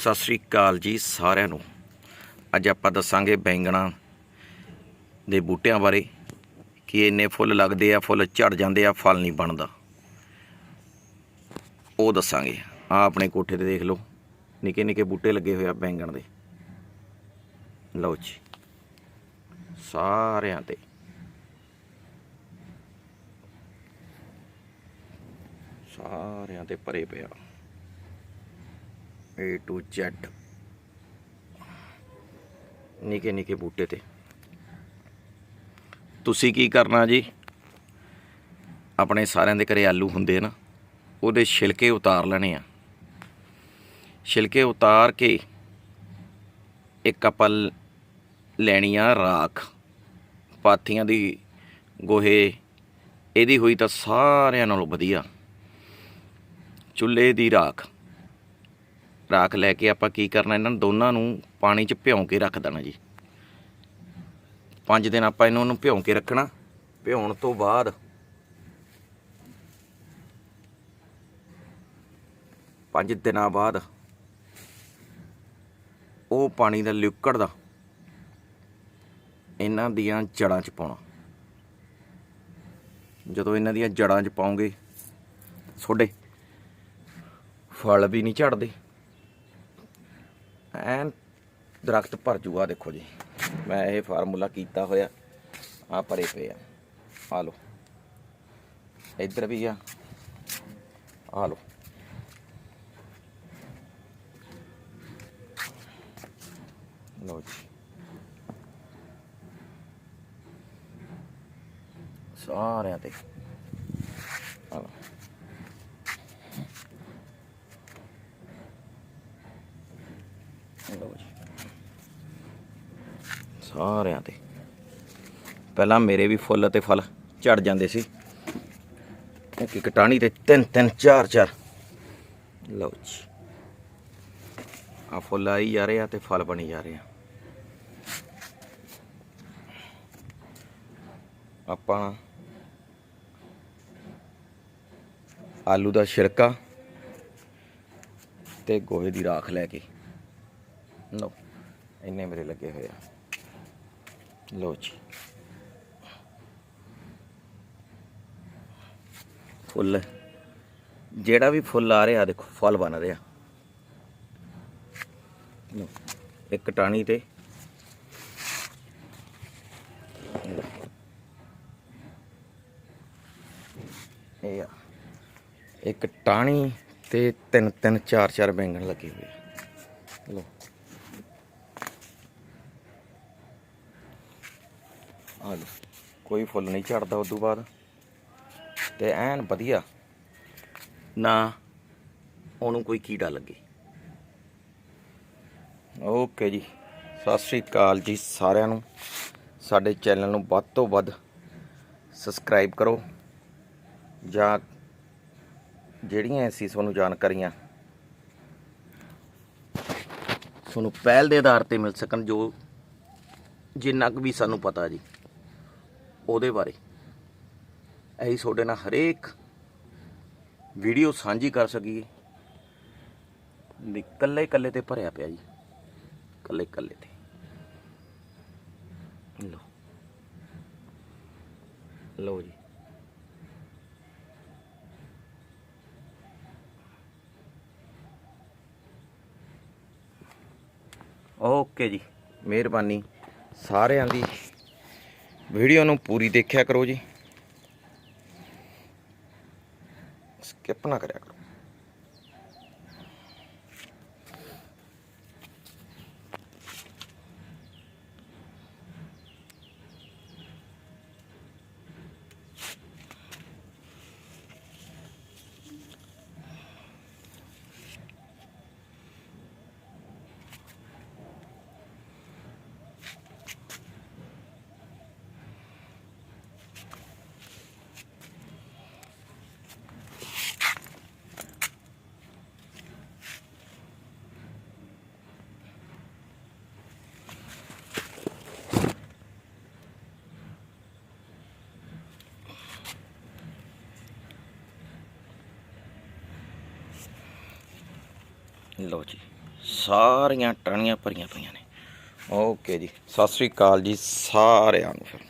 ਸਤਿ ਸ੍ਰੀ ਅਕਾਲ ਜੀ ਸਾਰਿਆਂ ਨੂੰ। ਅੱਜ ਆਪਾਂ ਦੱਸਾਂਗੇ ਬੈਂਗਣਾ ਦੇ ਬੂਟਿਆਂ ਬਾਰੇ ਕਿ ਇੰਨੇ ਫੁੱਲ ਲੱਗਦੇ ਆ, ਫੁੱਲ ਝੜ ਜਾਂਦੇ ਆ, ਫਲ ਨਹੀਂ ਬਣਦਾ। ਉਹ ਦੱਸਾਂਗੇ। ਆ ਆਪਣੇ ਕੋਠੇ ਤੇ ਦੇਖ ਲਓ। ਨਿੱਕੇ ਨਿੱਕੇ ਬੂਟੇ ਲੱਗੇ ਹੋਏ ਆ ਬੈਂਗਣ ਦੇ। ਲਓ ਜੀ। ਸਾਰਿਆਂ ਤੇ। ਸਾਰਿਆਂ ਤੇ ਭਰੇ ਪਿਆ A to Z. ਨਿੱਕੇ ਨਿੱਕੇ ਬੂਟੇ ਤੇ। ਤੁਸੀਂ ਕੀ ਕਰਨਾ ਜੀ? ਆਪਣੇ ਸਾਰਿਆਂ ਦੇ ਘਰੇ ਆਲੂ ਹੁੰਦੇ ਨਾ, ਉਹਦੇ ਛਿਲਕੇ ਉਤਾਰ ਲੈਣੇ ਆ। ਛਿਲਕੇ ਉਤਾਰ ਕੇ ਇੱਕ ਆਪਾਂ ਲੈਣੀ ਆ ਰਾਖ। ਪਾਥੀਆਂ ਦੀ ਗੋਹੇ, ਇਹਦੀ ਹੋਈ ਤਾਂ ਸਾਰਿਆਂ ਨਾਲੋਂ ਵਧੀਆ। ਚੁੱਲ੍ਹੇ ਦੀ ਰਾਖ। ਰਾਖ ਲੈ ਕੇ ਆਪਾਂ ਕੀ ਕਰਨਾ, ਇਹਨਾਂ ਨੂੰ ਦੋਨਾਂ ਨੂੰ ਪਾਣੀ 'ਚ ਭਿਉਂ ਕੇ ਰੱਖ ਦੇਣਾ ਜੀ। ਪੰਜ ਦਿਨ ਆਪਾਂ ਇਹਨਾਂ ਨੂੰ ਭਿਉਂ ਕੇ ਰੱਖਣਾ। ਭਿਉਣ ਤੋਂ ਬਾਅਦ ਪੰਜ ਦਿਨਾਂ ਬਾਅਦ ਉਹ ਪਾਣੀ ਦਾ ਲਿਕੁਇਡ ਦਾ ਇਹਨਾਂ ਦੀਆਂ ਜੜਾਂ 'ਚ ਪਾਉਣਾ। ਜਦੋਂ ਇਹਨਾਂ ਦੀਆਂ ਜੜਾਂ 'ਚ ਪਾਉਂਗੇ ਤੁਹਾਡੇ ਫਲ ਵੀ ਨਹੀਂ ਝੜਦੇ। ਐਨ ਦਰਖਤ ਭਰ ਜੂਗਾ, ਦੇਖੋ ਜੀ। ਮੈਂ ਇਹ ਫਾਰਮੂਲਾ ਕੀਤਾ ਹੋਇਆ, ਆ ਭਰੇ ਪਏ ਆ। ਆ ਲਓ। ਇੱਧਰ ਵੀ ਆ। ਆ ਲਓ। ਲਓ ਜੀ। ਸਾਰਿਆਂ ਤੇ। ਆ ਲਓ। ਲਓ ਜੀ। ਸਾਰਿਆਂ ਤੇ। ਪਹਿਲਾਂ ਮੇਰੇ ਵੀ ਫੁੱਲ ਤੇ ਫਲ ਝੜ ਜਾਂਦੇ ਸੀ। ਇੱਕ ਇੱਕ ਟਾਹਣੀ ਤੇ ਤਿੰਨ ਤਿੰਨ ਚਾਰ ਚਾਰ। ਲਓ ਜੀ। ਆ ਫੁੱਲ ਆਈ ਜਾ ਰਹੇ ਆ ਤੇ ਫਲ ਬਣੀ ਜਾ ਰਹੇ ਆ। ਆਪਾਂ ਆਲੂ ਦਾ ਛਿਲਕਾ ਤੇ ਗੋਹੇ ਦੀ ਰਾਖ ਲੈ ਕੇ ਲਓ ਇੰਨੇ ਮੇਰੇ ਲੱਗੇ ਹੋਏ ਆ ਲਓ ਜੀ ਫੁੱਲ ਜਿਹੜਾ ਵੀ ਫੁੱਲ ਆ ਰਿਹਾ ਦੇਖੋ ਫਲ ਬਣ ਰਿਹਾ ਇੱਕ ਟਾਣੀ ਤੇ ਇਹ ਆ ਇੱਕ ਟਾਣੀ ਤੇ ਤਿੰਨ ਤਿੰਨ ਚਾਰ ਚਾਰ ਬੈਂਗਣ ਲੱਗੇ ਹੋਏ ਲੋ ਆ ਲਓ ਕੋਈ ਫੁੱਲ ਨਹੀਂ ਝੜਦਾ ਉਸ ਤੋਂ ਬਾਅਦ। ਤੇ ਐਨ ਵਧੀਆ। ਨਾ ਉਹਨੂੰ ਕੋਈ ਕੀੜਾ ਲੱਗੇ। ਓਕੇ ਜੀ। ਸਤਿ ਸ੍ਰੀ ਅਕਾਲ ਜੀ ਸਾਰਿਆਂ ਨੂੰ। ਸਾਡੇ ਚੈਨਲ ਨੂੰ ਵੱਧ ਤੋਂ ਵੱਧ ਸਬਸਕ੍ਰਾਈਬ ਕਰੋ। ਜਾਂ ਜਿਹੜੀਆਂ ਅਸੀਂ ਤੁਹਾਨੂੰ ਜਾਣਕਾਰੀਆਂ ਤੁਹਾਨੂੰ ਪਹਿਲ ਦੇ ਆਧਾਰ ਤੇ ਮਿਲ ਸਕਣ ਜੋ ਜਿੰਨਾ ਕੁ ਵੀ ਸਾਨੂੰ ਪਤਾ ਜੀ। ਉਹਦੇ ਬਾਰੇ। ਅਸੀਂ ਤੁਹਾਡੇ ਨਾਲ ਹਰੇਕ ਵੀਡੀਓ ਸਾਂਝੀ ਕਰ ਸਕੀਏ। ਵੀ ਇਕੱਲੇ ਇਕੱਲੇ ਤੇ ਭਰਿਆ ਪਿਆ ਜੀ। ਇਕੱਲੇ ਇਕੱਲੇ ਤੇ। ਲਓ। ਲਓ ਜੀ। ਓਕੇ ਜੀ, ਮਿਹਰਬਾਨੀ। ਸਾਰਿਆਂ ਦੀ ਵੀਡੀਓ ਨੂੰ ਪੂਰੀ ਦੇਖਿਆ ਕਰੋ ਜੀ। ਸਕਿਪ ਨਾ ਕਰਿਆ ਕਰੋ। ਲਓ ਜੀ, ਸਾਰੀਆਂ ਟਾਹਣੀਆਂ ਭਰੀਆਂ ਪਈਆਂ ਨੇ। ਓਕੇ ਜੀ, ਸਤਿ ਸ੍ਰੀ ਅਕਾਲ ਜੀ ਸਾਰਿਆਂ ਨੂੰ ਫਿਰ।